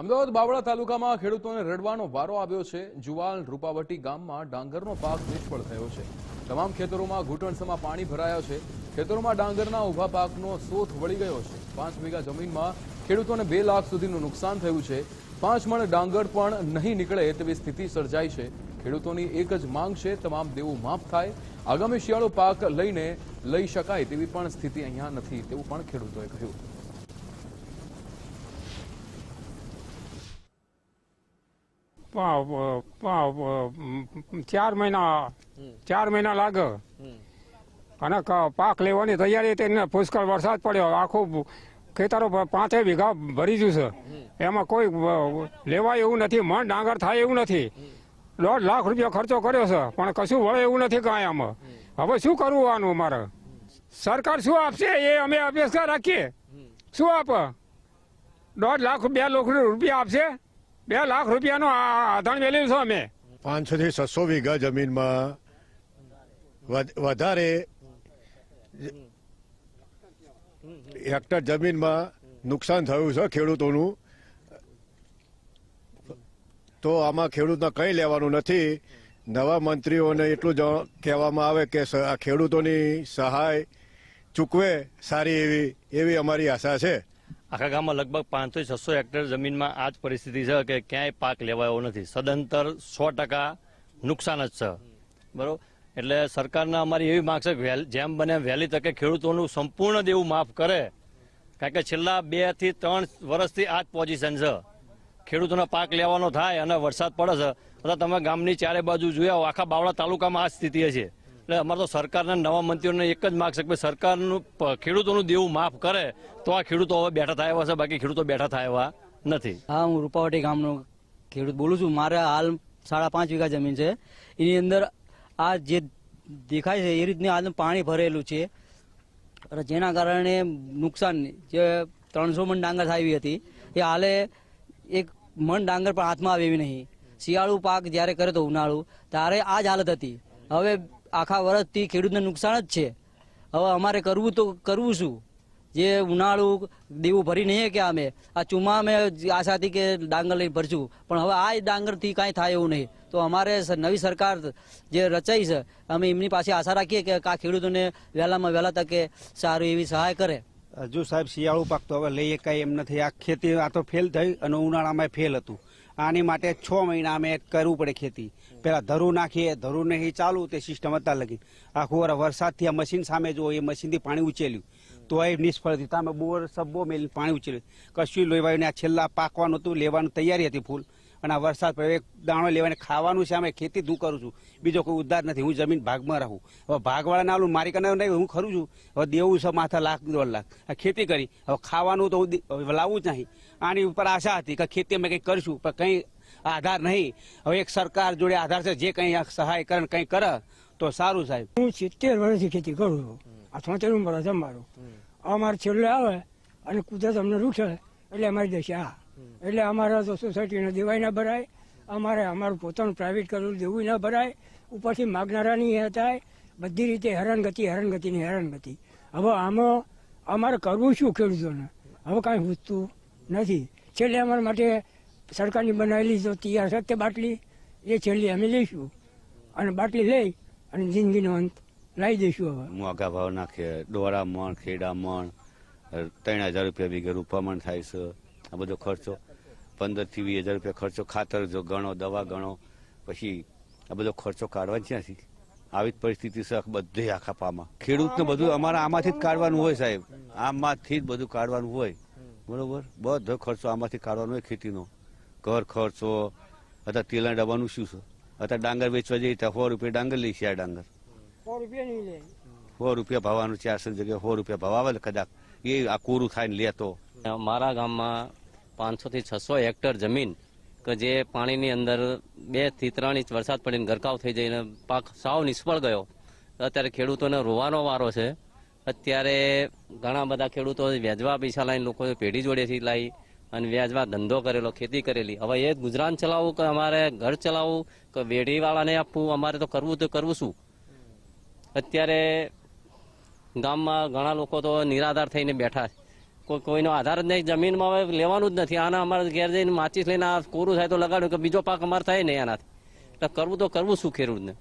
અમદાવાદ બાવળા તાલુકામાં ખેડૂતોને રડવાનો વારો આવ્યો છે. જુવાલ રૂપાવટી ગામમાં ડાંગરનો પાક નિષ્ફળ થયો છે. તમામ ખેતરોમાં ઘૂંટણસમાં પાણી ભરાયા છે. ખેતરોમાં ડાંગરના ઊભા પાકનો સોથ વળી ગયો છે. પાંચ વીઘા જમીનમાં ખેડૂતોને બે લાખ સુધીનું નુકસાન થયું છે. પાંચ મણ ડાંગર પણ નહીં નીકળે તેવી સ્થિતિ સર્જાઈ છે. ખેડૂતોની એક જ માંગ છે, તમામ દેવું માફ થાય. આગામી શિયાળો પાક લઈને લઈ શકાય તેવી પણ સ્થિતિ અહીંયા નથી, તેવું પણ ખેડૂતોએ કહ્યું. ચાર મહિના ચાર મહિના લાગે. અને પાક લેવાની તૈયારી હતી પુષ્કળ વરસાદ પડ્યો. આખું ખેતરો પાંચે વીઘા ભરી ગયું છે એમાં કોઈ લેવાય એવું નથી મન ડાંગર થાય એવું નથી. દોઢ લાખ રૂપિયા ખર્ચો કર્યો છે પણ કશું વળે એવું નથી કાંઈ આમાં. હવે શું કરવું આનું અમારે? સરકાર શું આપશે? એ અમે અપેક્ષા રાખીએ. શું આપ? દોઢ લાખ બે લાખ રૂપિયા આપશે? બે લાખ રૂપિયાનું આધાણ મેળવ્યું છે અમે. પાંચસો થી છસો વીઘા જમીનમાં વધ- વધારે હેક્ટર જમીનમાં નુકસાન થયું છે ખેડૂતોનું. તો આમાં ખેડૂતને કંઈ લેવાનું નથી. નવા મંત્રીઓને એટલું જ કહેવામાં આવે કે ખેડૂતોની સહાય ચૂકવે સારી એવી એવી અમારી આશા છે. આખા ગામમાં લગભગ પાંચસો છસો હેક્ટર જમીનમાં આ જ પરિસ્થિતિ છે કે ક્યાંય પાક લેવાયો નથી. સદંતર સો ટકા નુકસાન જ છે. બરોબર? એટલે સરકારને અમારી એવી માગ છે કે જેમ બને વહેલી તકે ખેડૂતોનું સંપૂર્ણ દેવું માફ કરે. કારણ કે છેલ્લા બેથી ત્રણ વર્ષથી આ જ પોઝિશન છે. ખેડૂતોનો પાક લેવાનો થાય અને વરસાદ પડે છે. અથવા તમે ગામની ચારે બાજુ જોયા આખા બાવળા તાલુકામાં આ સ્થિતિ છે એટલે અમારે તો સરકારના નવા મંત્રીઓને એક જ માગ છે કે સરકારનું ખેડૂતોનું દેવું માફ કરે, તો આ ખેડૂતો હવે બેઠા થાય એવા છે બાકી ખેડૂતો બેઠા થાય એવા નથી. હા, હું રૂપાવટી ગામનો ખેડૂત બોલું છું. મારે હાલ સાડા પાંચ વીઘા જમીન છે. એની અંદર આ જે દેખાય છે, એ રીતની હાલ પાણી ભરેલું છે. અને જેના કારણે નુકસાન જે ત્રણસો મણ ડાંગર આવી હતી, એ હાલે એક મણ ડાંગર પણ હાથમાં આવે એવી નહીં. શિયાળુ પાક જ્યારે કરે તો ઉનાળુ. ત્યારે આ જ હાલત હતી. હવે આખા વર્ષથી ખેડૂતને નુકસાન જ છે. હવે અમારે કરવું તો કરવું શું? જે ઉનાળુ, દેવું ભરી નહીં કે અમે. આ ચુમા અમે આશાથી કે ડાંગર લઈ ભરશું. પણ હવે આ ડાંગરથી કાંઈ થાય એવું નહીં. તો અમારે નવી સરકાર જે રચાઈ છે, અમે એમની પાસે આશા રાખીએ કે આ ખેડૂતોને વહેલામાં વહેલા તકે સારું એવી સહાય કરે. હજુ સાહેબ શિયાળુ પાક તો હવે લઈએ, કાંઈ એમ નથી. આ ખેતી આ તો ફેલ થઈ અને ઉનાળામાં ફેલ હતું. આની માટે છ મહિના અમે કરવું પડે ખેતી. પેલા ધરું નાખીએ, ધરું નહીં ચાલુ, તે સિસ્ટમ અત્યારે લગી. આખું વરસ વરસાદથી આ મશીન સામે જો એ મશીનથી પાણી ઉચેલ્યું તો એ નિષ્ફળ થયું. તમે બોર સબ્બો મેલ પાણી ઉચેલ્યું કશું લેવાયું ને આ છેલ્લા પાકવાનું હતું, લેવાની તૈયારી હતી ફૂલ. અને આ વરસાદ પડે. એક દાણો લેવાને ખાવાનું છે અમે ખેતી હું કરું છું. બીજો કોઈ ઉદ્ધાર નથી હું જમીન ભાગમાં રહું. હવે ભાગવાળા ના આલું મારી કને નહીં હું ખરું છું. હવે દેવું છે માથા લાખ દોઢ લાખ. આ ખેતી કરી. હવે ખાવાનું તો હું દી- હવે લાવવું જ નહીં. આની ઉપર આશા હતી કે ખેતી અમે કંઈક કરીશું પણ કંઈ આધાર નહીં. હવે એક સરકાર જોડે આધાર છે જે કંઈ આ સહાય કરે કંઈ કરે તો સારું સાહેબ. હું સિત્તેર વર્ષથી ખેતી કરું છું. આ છોતેર વર્ષ અમારું. અમારે છેલ્લે આવે અને કુદરત અમને રૂઠે એટલે અમારી દેશે આ. એટલે અમારા તો સોસાયટીને દેવાય ના ભરાય. અમારે અમારું પોતાનું પ્રાઇવેટ કરેલું દેવું ના ભરાય. ઉપરથી માગનારાની એ થાય બધી રીતે હેરાનગતિ હેરાનગતિની હેરાનગતિ. હવે આમાં અમારે કરવું શું ખેડૂતોને? હવે કાંઈ પૂછતું નથી. છેલ્લે અમારા માટે સરકારની બનાવેલી જો તૈયાર છે બાટલી, એ છેલ્લી અમે લઈશું. અને બાટલી લઈ અને જિંદગીનો અંત લાવી દઈશું હવે. મોંઘા ભાવ નાખે. દોરા મણ ખેડા મણ ત્રણ હજાર રૂપિયા વીઘે રૂપામણ થાય છે. આ બધો ખર્ચો. પંદરથી વીસ હજાર રૂપિયા ખર્ચો ખાતર જો ગણો દવા ગણો પછી આ બધો ખર્ચો કાઢવા ક્યાંથી? આવી જ પરિસ્થિતિ છે બધે આખા પામાં. ખેડૂતને બધું અમારે આમાંથી જ કાઢવાનું હોય સાહેબ. આમાંથી જ બધું કાઢવાનું હોય. બરોબર? બધો ખર્ચો આમાંથી કાઢવાનો હોય ખેતીનો. ઘર ખર્ચો અથવા તેલના ડબ્બાનું શું છે? અત્યારે ડાંગર વેચવા જઈએ ત્યાં સો રૂપિયા ડાંગર લઈ છે આ ડાંગર. સો રૂપિયા સો રૂપિયા ભાવવાનું ચારસો જગ્યાએ સો રૂપિયા ભાવ આવે કદાચ. એ આ કોરું થાય ને લેતો મારા ગામમાં પાંચસો થી છસો હેક્ટર જમીન કે જે પાણીની અંદર બેથી ત્રણ ઇંચ વરસાદ પડીને ગરકાવ થઈ જઈને પાક સાવ નિષ્ફળ ગયો. અત્યારે ખેડૂતોને રોવાનો વારો છે. અત્યારે ઘણા બધા ખેડૂતો વ્યાજવા પૈસા લાવીને લોકો પેઢી જોડેથી લાવી અને વ્યાજવા ધંધો કરેલો, ખેતી કરેલી. હવે એ ગુજરાન ચલાવવું કે અમારે ઘર ચલાવવું કે વેઢીવાળાને આપવું, અમારે તો કરવું તો કરવું શું? અત્યારે ગામમાં ઘણા લોકો તો નિરાધાર થઈને બેઠા છે. કોઈનો આધાર જ નહીં, જમીનમાં હવે લેવાનું જ નથી. આના અમારે ઘેર જઈને માચીસ લઈને આ કોરું થાય તો લગાડ્યું કે બીજો પાક અમારે થાય નહીં આનાથી એટલે કરવું તો કરવું, શું ખેડૂતને?